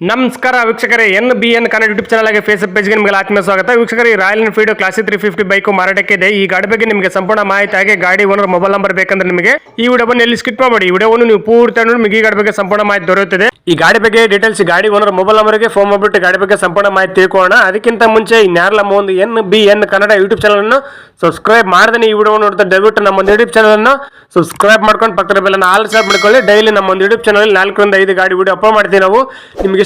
ನಮಸ್ಕಾರ ವೀಕ್ಷಕರೇ, N B N Kannada YouTube channel ಆಗಿ ಫೇಸ್ಬುಕ್ ಪೇಜ್ಗೆ ನಿಮಗೆ ಆತ್ಮೀಯ ಸ್ವಾಗತ. ವೀಕ್ಷಕರೇ ಈ Royal Enfield Classic three fifty bike ಮಾರಾಟಕ್ಕೆ ಇದೆ. ಈ ಗಾಡಿ ಬಗ್ಗೆ ನಿಮಗೆ ಸಂಪೂರ್ಣ ಮಾಹಿತಿ ಹಾಗೆ ಗಾಡಿ ಓನರ್ ಮೊಬೈಲ್ ನಂಬರ್ ಬೇಕಂದ್ರೆ ನಿಮಗೆ ಈ ವಿಡಿಯೋವನ್ನು ಎಲ್ಲಿ ಸ್ಕಿಪ್ ಮಾಡಿ ಈ ವಿಡಿಯೋವನ್ನು ನೀವು ಪೂರ್ತಿ ನೋಡಿ, ನಿಮಗೆ ಈ ಗಾಡಿ ಬಗ್ಗೆ ಸಂಪೂರ್ಣ ಮಾಹಿತಿ ದೊರೆಯುತ್ತದೆ. ಈ ಗಾಡಿ ಬಗ್ಗೆ ಡೀಟೇಲ್ಸ್ ಗಾಡಿ ಓನರ್ ಮೊಬೈಲ್ ನಂಬರ್ಗೆ ಫೋನ್ ಮಾಡಿಬಿಟ್ಟು ಗಾಡಿ ಬಗ್ಗೆ ಸಂಪೂರ್ಣ ಮಾಹಿತಿ ತಿಳ್ಕೊಳ್ಳೋಣ. ಅದಕ್ಕಿಂತ ಮುಂಚೆ ನಮ್ಮ ಒಂದು N B N Kannada YouTube channel ಅನ್ನು ಸಬ್ಸ್ಕ್ರೈಬ್ ಮಾಡದೇ ಈ ವಿಡಿಯೋ ನೋಡ್ತಾ ದಯವಿಟ್ಟು ನಮ್ಮ ಒಂದು ಯೂಟ್ಯೂಬ್ ಚಾನಲ್ ಅನ್ನು ಸಬ್ಸ್ಕ್ರೈಬ್ ಮಾಡ್ಕೊಂಡು ಪಕ್ಕದ ಬೆಲ್ಲ ಆಲ್ ಸಬ್ ಮಾಡ್ಕೊಳ್ಳಿ. ಡೈಲಿ ನಮ್ಮ ಒಂದು ಯೂಟ್ಯೂಬ್ ಚಾನಲ್ ನಾಲ್ಕರಿಂದ ಐದು ಗಾಡಿ ವಿಡಿಯೋ ಅಪ್ಲೋಡ್ ಮಾಡ್ತೀವಿ ನಾವು. ನಿಮ್ಗೆ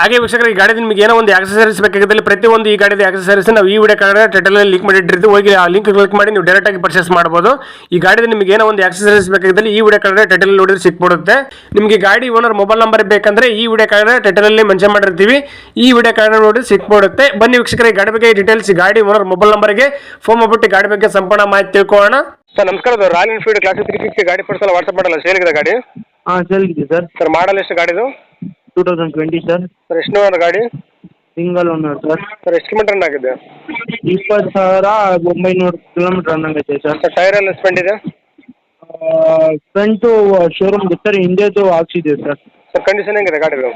ಹಾಗೆ ವೀಕ್ಷಕರು ಈ ಗಾಡಿ ನಿಮಗೆ ಏನೋ ಒಂದು ಆಕ್ಸಸರೀಸ್ ಬೇಕಾಗಿದ್ದಲ್ಲಿ ಪ್ರತಿಯೊಂದು ಈ ಗಾಡಿದ ಆಕ್ಸಸರೀಸ್ ನಾವು ಈ ವಿಡಿಯೋ ಕಾರ್ಡ್ ಟೈಟಲ್ ಲಿಂಕ್ ಮಾಡಿಟ್ಟಿರ್ತೀವಿ. ಹೋಗಿ ಆ ಲಿಂಕ್ ಕ್ಲಿಕ್ ಮಾಡಿ ನೀವು ಡೈರೆಕ್ಟ್ ಆಗಿ ಪರ್ಚೇಸ್ ಮಾಡಬಹುದು ಈ ಗಾಡಿದ ನಿಮಗೆ ಏನೋ ಒಂದು ಆಕ್ಸಸರೀಸ್ ಬೇಕಾಗಿದ್ದಲ್ಲಿ ಈ ವಿಡಿಯೋ ಕಾರ್ಡ್ ಟೈಟಲ್ ನೋಡಿದ್ರೆ ಸಿಕ್ಬಿಡುತ್ತೆ. ನಿಮಗೆ ಗಾಡಿ ಓನರ್ ಮೊಬೈಲ್ ನಂಬರ್ ಬೇಕಂದ್ರೆ ಈ ವಿಡಿಯೋ ಕಾರ್ಡ್ ಟೈಟಲ್ ಅಲ್ಲಿ ಮೆನ್ಷನ್ ಮಾಡಿರ್ತೀವಿ. ಈ ವಿಡಿಯೋ ಕಾರ್ಡ್ ನೋಡಿ ಸಿಕ್ಬಿಡುತ್ತೆ. ಬನ್ನಿ ವೀಕ್ಷಕರ ಈ ಗಾಡಿ ಬಗ್ಗೆ ಡೀಟೇಲ್ಸ್ ಗಾಡಿ ಓನರ್ ಮೊಬೈಲ್ ನಂಬರ್ಗೆ ಫೋನ್ ಮಾಡ್ಬಿಟ್ಟು ಗಾಡಿ ಬಗ್ಗೆ ಸಂಪೂರ್ಣ ಮಾಹಿತಿ ತಿಳ್ಕೊಳ್ಳೋಣ. ಸರ್ ನಮಸ್ಕಾರ Royal Enfield Classic three fifty ಗಾಡಿ ಪಡಿಸಲ್ಲ ವಾಟ್ಸಪ್ ಮಾಡಲ್ಲ ಸೇಲ್ಗಿದೆ ಗಾಡಿ? ಹಾಂ ಇದೆ ಸರ್. ಸರ್ ಮಾಡಲ್ ಎಷ್ಟು ಗಾಡಿದು? Two thousand twenty sir sir ಎಷ್ಟು ಗಾಡಿ? ಸಿಂಗಲ್ ಓನರ್ ಸರ್ ಸರ್ ಎಷ್ಟು ಕಿಲೋಮೀಟರ್ ರನ್ ಆಗಿದೆ? ಇಪ್ಪತ್ತು ಸಾವಿರ ಒಂಬೈನೂರು ಕಿಲೋಮೀಟ್ರ್ ಅನ್ನಂಗೈತೆ ಸರ್ ಸರ್ ಟೈರ್ ಎಲ್ಲ ಸ್ಪೆಂಡ್ ಇದೆ? ಫ್ರಂಟು ಶೋರೂಮ್ ಸರ್ ಹಿಂದೆದು ಹಾಕ್ಸಿದ್ದೀವಿ ಸರ್ ಸರ್ ಕಂಡೀಷನ್ ಹೆಂಗಿದೆ ಗಾಡಿದು?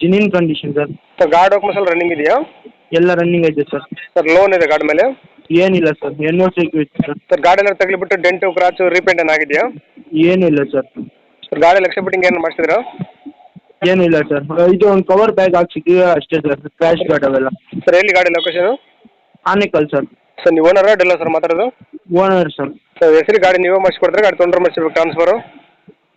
ಜಿನಿನ್ ಕಂಡೀಷನ್ ಸರ್ ಸರ್ ಗಾಡಿ ಹೋಗ್ಮ ಸಲ ರನ್ನಿಂಗ್ ಇದೆಯಾ? ಎಲ್ಲ ರನ್ನಿಂಗ್ ಐತೆ ಸರ್ ಸರ್ ಲೋನ್ ಇದೆ ಗಾಡಿ ಮೇಲೆ? ಏನಿಲ್ಲ sir N O C sir sir ಗಾಡಿ ಎಲ್ಲ ತಗಲಿಬಿಟ್ಟು ಡೆಂಟು ಕ್ರಾಚು ರೀಪೇಂಟ್ ಏನಾಗಿದೆಯಾ ಏನಿಲ್ಲ ಸರ್ ಸರ್ ಗಾಡಿ ಲಕ್ಷ ಬಿಟ್ಟಿಂಗ್ ಏನು ಮಾಡಿಸಿದ್ರಾ ಏನಿಲ್ಲ ಸರ್ ಇದು ಒಂದು ಕವರ್ ಬ್ಯಾಗ್ ಹಾಕ್ಸಿದ್ದೀವಿ ಅಷ್ಟೇ ಸರ್ ಕ್ರ್ಯಾಶ್ ಗಾರ್ಡ್ ಅವೆಲ್ಲ. ಸರ್ ಎಲ್ಲಿ ಗಾಡಿ ಲೊಕೇಶನ್ ಆನೇಕಲ್ ಸರ್ ಸರ್ ನೀವು ಓನರ್ ಡಿಲ್ಲ ಸರ್ ಮಾತಾಡೋದು? ಓನರ್ ಸರ್ ಸರ್ ಹೆಸರು ಗಾಡಿ ನೀವೇ ಮಾಡಿಸ್ಕೊಡ್ತಾರೆ ಗಾಡಿ ತೊಗೊಂಡ್ರೆ ಮಾಡಿಸ್ಬೇಕು ಟ್ರಾನ್ಸ್ಫರ್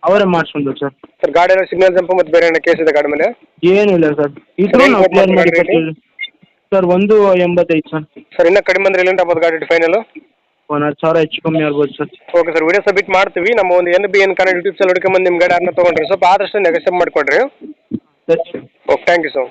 ಅವರೇ ಮಾಡಿಸ್ಕೊಂಡು ಸರ್ ಸರ್ ಗಾಡಿ ಎಲ್ಲ ಸಿಗ್ನಲ್ ಜಂಪ್ ಮತ್ತೆ ಬೇರೆ ಏನೋ ಕೇಸ್ ಇದೆ ಗಾಡಿ ಮೇಲೆ? ಏನಿಲ್ಲ ಸರ್ ಇದ್ರೂ ನಾವು ಕ್ಲಿಯರ್ ಮಾಡಿ ಕೊಡ್ತೀವಿ ಸರ್ ಒಂದು ಎಂಬತ್ತೈದು ಸರ್ ಸರ್ ಇನ್ನೂ ಕಡಿಮೆ ಅಂದ್ರೆ ಎಲ್ಲಿಂದ ಆಗ್ಬೋದು ಗಾಡಿ ಫೈನಲ್ ಒಂದು ಹತ್ತು ಸಾವಿರ ಹೆಚ್ಚು ಕಮ್ಮಿ ಆಗ್ಬೋದು sir. Okay sir video submit ಮಾಡ್ತೀವಿ. ನಮ್ಮ ಒಂದು N B N Kannada YouTube channel ಹುಡ್ಕೊಂಬಂದು ನಿಮ್ಮ ಗಾಡಿ ಯಾರನ್ನ ತೊಗೊಂಡ್ರಿ. ಸ್ವಲ್ಪ ಆದಷ್ಟು ನೆಗೋಸಿಯೇಟ್ ಮಾಡಿಕೊಡ್ರಿ. Sir okay thank you sir